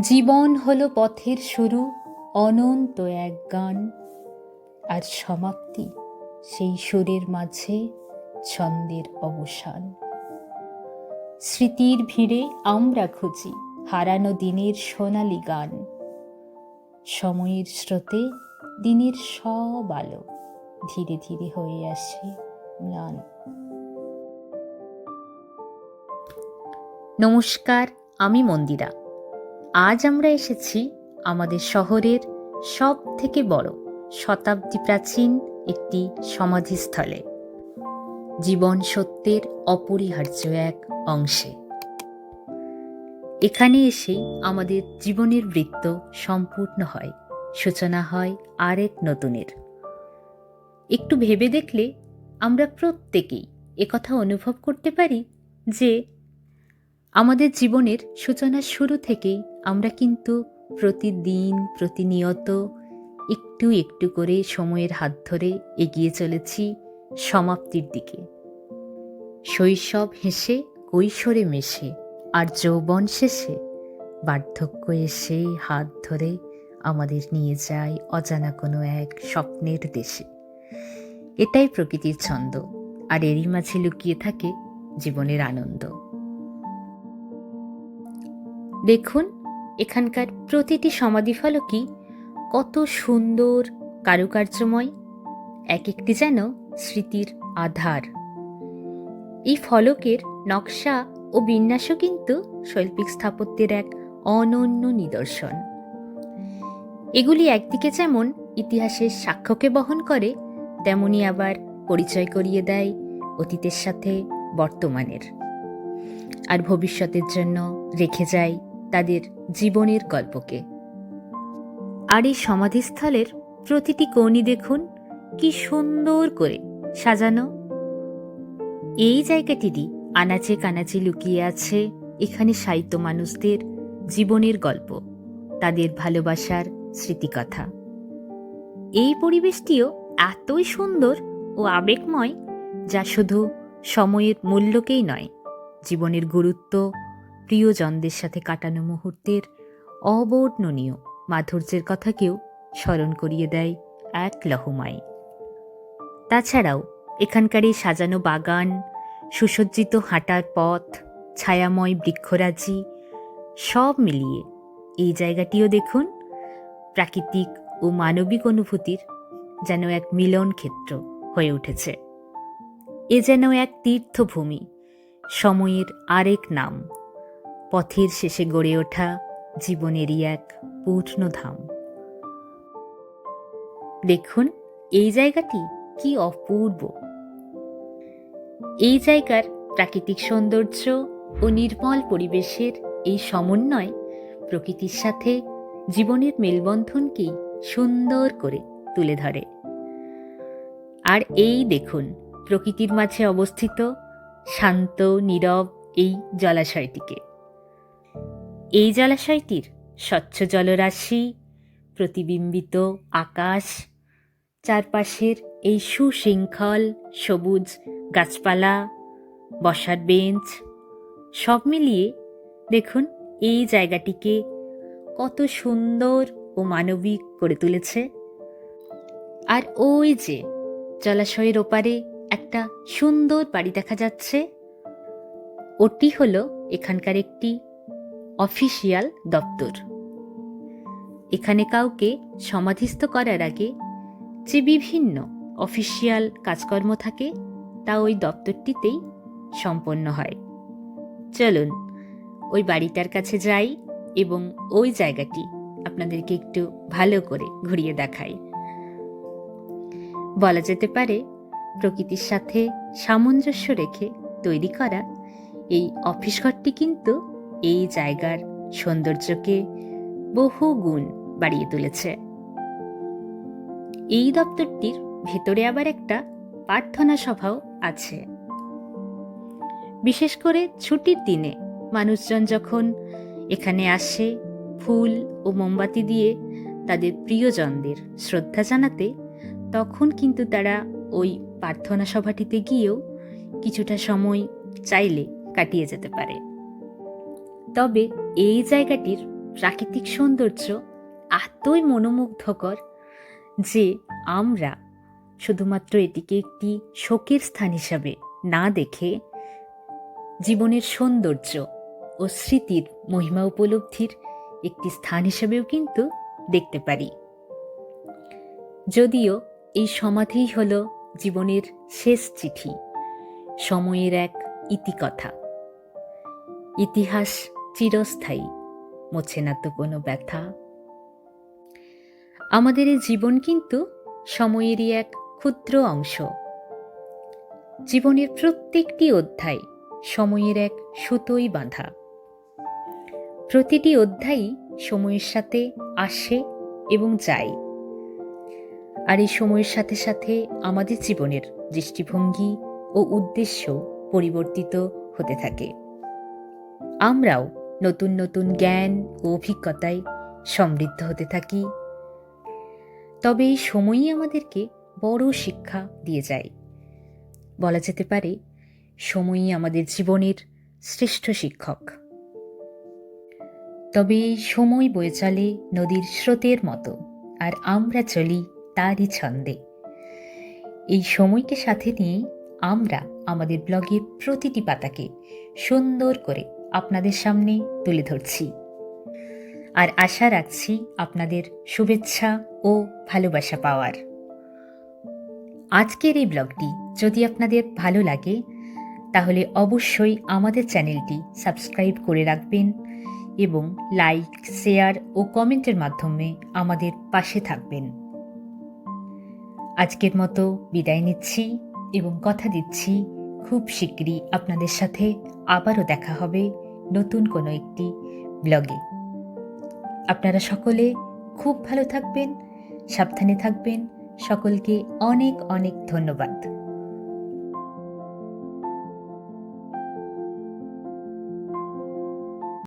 জীবন হলো পথের শুরু, অনন্ত এক গান। আর সমাপ্তি সেই সুরের মাঝে ছন্দের অবসান। স্মৃতির ভিড়ে আমরা খুঁজি হারানো দিনের সোনালি গান। সময়ের স্রোতে দিনের সব আলো ধীরে ধীরে হয়ে আসে ম্লান। নমস্কার, আমি মন্দিরা। আজ আমরা এসেছি আমাদের শহরের সব থেকে বড় শতাব্দী প্রাচীন একটি সমাধিস্থলে, জীবন সত্যের অপরিহার্য এক অংশে। এখানে এসেই আমাদের জীবনের বৃত্ত সম্পূর্ণ হয়, সূচনা হয় আরেক নতুনের। একটু ভেবে দেখলে আমরা প্রত্যেকেই একথা অনুভব করতে পারি যে আমাদের জীবনের সূচনার শুরু থেকেই আমরা কিন্তু প্রতিদিন, প্রতিনিয়ত একটু একটু করে সময়ের হাত ধরে এগিয়ে চলেছি সমাপ্তির দিকে। শৈশব হেসে, কৈশোরে মেশে, আর যৌবন শেষে বার্ধক্য এসে হাত ধরে আমাদের নিয়ে যায় অজানা কোনো এক স্বপ্নের দেশে। এটাই প্রকৃতির ছন্দ, আর এরই মাঝে লুকিয়ে থাকে জীবনের আনন্দ। দেখুন, এখানকার প্রতিটি সমাধিফলকই কত সুন্দর, কারুকার্যময় এক একটি যেন স্মৃতির আধার। এই ফলকের নকশা ও বিন্যাসও কিন্তু শৈল্পিক স্থাপত্যের এক অনন্য নিদর্শন। এগুলি একদিকে যেমন ইতিহাসের সাক্ষ্যকে বহন করে, তেমনি আবার পরিচয় করিয়ে দেয় অতীতের সাথে বর্তমানের। আর ভবিষ্যতের জন্য রেখে যায় তাদের জীবনের গল্পকে। আর এই সমাধিস্থলের প্রতিটি কোণই দেখুন, কি সুন্দর করে সাজানো। এই জায়গাটিরই আনাচে কানাচে লুকিয়ে আছে এখানে সাহিত্য মানুষদের জীবনের গল্প, তাদের ভালোবাসার স্মৃতিকথা। এই পরিবেশটিও এতই সুন্দর ও আবেগময় যা শুধু সময়ের মূল্যকেই নয়, জীবনের গুরুত্ব প্রিয়জনদের সাথে কাটানো মুহূর্তের অবর্ণনীয় মাধুর্যের কথাকেও স্মরণ করিয়ে দেয় এক লহমায় তাছাড়াও এখানকার এই সাজানো বাগান, সুসজ্জিত হাঁটার পথ, ছায়াময় বৃক্ষরাজি, সব মিলিয়ে এই জায়গাটিও দেখুন প্রাকৃতিক ও মানবিক অনুভূতির যেন এক মিলন ক্ষেত্র হয়ে উঠেছে। এ যেন এক তীর্থভূমি, সময়ের আরেক নাম পথের শেষে গড়ে ওঠা জীবনেরই এক পূর্ণধাম দেখুন, এই জায়গাটি কি অপূর্ব। এই জায়গার প্রাকৃতিক সৌন্দর্য ও নির্মল পরিবেশের এই সমন্বয় প্রকৃতির সাথে জীবনের মেলবন্ধনকেই সুন্দর করে তুলে ধরে। আর এই দেখুন, প্রকৃতির মাঝে অবস্থিত শান্ত, নীরব এই জলাশয়টিকে। এই জলাশয়টির স্বচ্ছ জলরাশি, প্রতিবিম্বিত আকাশ, চারপাশের এই সুশৃঙ্খল সবুজ গাছপালা, বসার বেঞ্চ, সব মিলিয়ে দেখুন এই জায়গাটিকে কত সুন্দর ও মানবিক করে তুলেছে। আর ওই যে জলাশয়ের ওপারে একটা সুন্দর বাড়ি দেখা যাচ্ছে, ওটি হলো এখানকার একটি অফিসিয়াল দপ্তর। এখানে কাউকে সমাধিস্থ করার আগে যে বিভিন্ন অফিসিয়াল কাজকর্ম থাকে, তা ওই দপ্তরটিতেই সম্পন্ন হয়। চলুন, ওই বাড়িটার কাছে যাই এবং ওই জায়গাটি আপনাদেরকে একটু ভালো করে ঘুরিয়ে দেখাই। বলা যেতে পারে, প্রকৃতির সাথে সামঞ্জস্য রেখে তৈরি করা এই অফিস ঘরটি কিন্তু এই জায়গার সৌন্দর্যকে বহু গুণ বাড়িয়ে তুলেছে। এই দপ্তরটির ভেতরে আবার একটা প্রার্থনা সভাও আছে। বিশেষ করে ছুটির দিনে মানুষজন যখন এখানে আসে, ফুল ও মোমবাতি দিয়ে তাদের প্রিয়জনদের শ্রদ্ধা জানাতে, তখন কিন্তু তারা ওই প্রার্থনা সভাটিতে গিয়েও কিছুটা সময় চাইলে কাটিয়ে যেতে পারে। তবে এই জায়গাটির প্রাকৃতিক সৌন্দর্য এতই মনোমুগ্ধকর যে আমরা শুধুমাত্র এটিকে একটি শোকের স্থান হিসাবে না দেখে জীবনের সৌন্দর্য ও স্মৃতির মহিমা উপলব্ধির একটি স্থান হিসেবেও কিন্তু দেখতে পারি। যদিও এই সমাধিই হল জীবনের শেষ চিঠি, সময়ের এক ইতিকথা। ইতিহাস চিরস্থায়ী। মোছে না তো কোনো ব্যথা। আমাদের এই জীবন কিন্তু সময়েরই এক ক্ষুদ্র অংশ। জীবনের প্রত্যেকটি অধ্যায় সময়ের এক সুতোই বাঁধা। প্রতিটি অধ্যায়ই সময়ের সাথে আসে এবং যায়। আর এই সময়ের সাথে সাথে আমাদের জীবনের দৃষ্টিভঙ্গি ও উদ্দেশ্য পরিবর্তিত হতে থাকে। আমরাও নতুন নতুন জ্ঞান ও অভিজ্ঞতায় সমৃদ্ধ হতে থাকি। তবে এই সময়ই আমাদেরকে বড় শিক্ষা দিয়ে যায়। বলা যেতে পারে, সময়ই আমাদের জীবনের শ্রেষ্ঠ শিক্ষক। তবে এই সময় বয়ে চলে নদীর স্রোতের মতো, আর আমরা চলি তারই ছন্দে। এই সময়কে সাথে নিয়ে আমরা আমাদের ব্লগের প্রতিটি পাতাকে সুন্দর করে আপনাদের সামনে তুলে ধরছি। আর আশা রাখছি আপনাদের শুভেচ্ছা ও ভালোবাসা পাওয়ার। আজকের এই ব্লগটি যদি আপনাদের ভালো লাগে, তাহলে অবশ্যই আমাদের চ্যানেলটি সাবস্ক্রাইব করে রাখবেন এবং লাইক, শেয়ার ও কমেন্টের মাধ্যমে আমাদের পাশে থাকবেন। আজকের মতো বিদায় নিচ্ছি এবং কথা দিচ্ছি খুব শীঘ্রই আপনাদের সাথে আবারও দেখা হবে নতুন কোনো একটি ব্লগে। আপনারা সকলে খুব ভালো থাকবেন, সাবধানে থাকবেন। সকলকে অনেক অনেক ধন্যবাদ।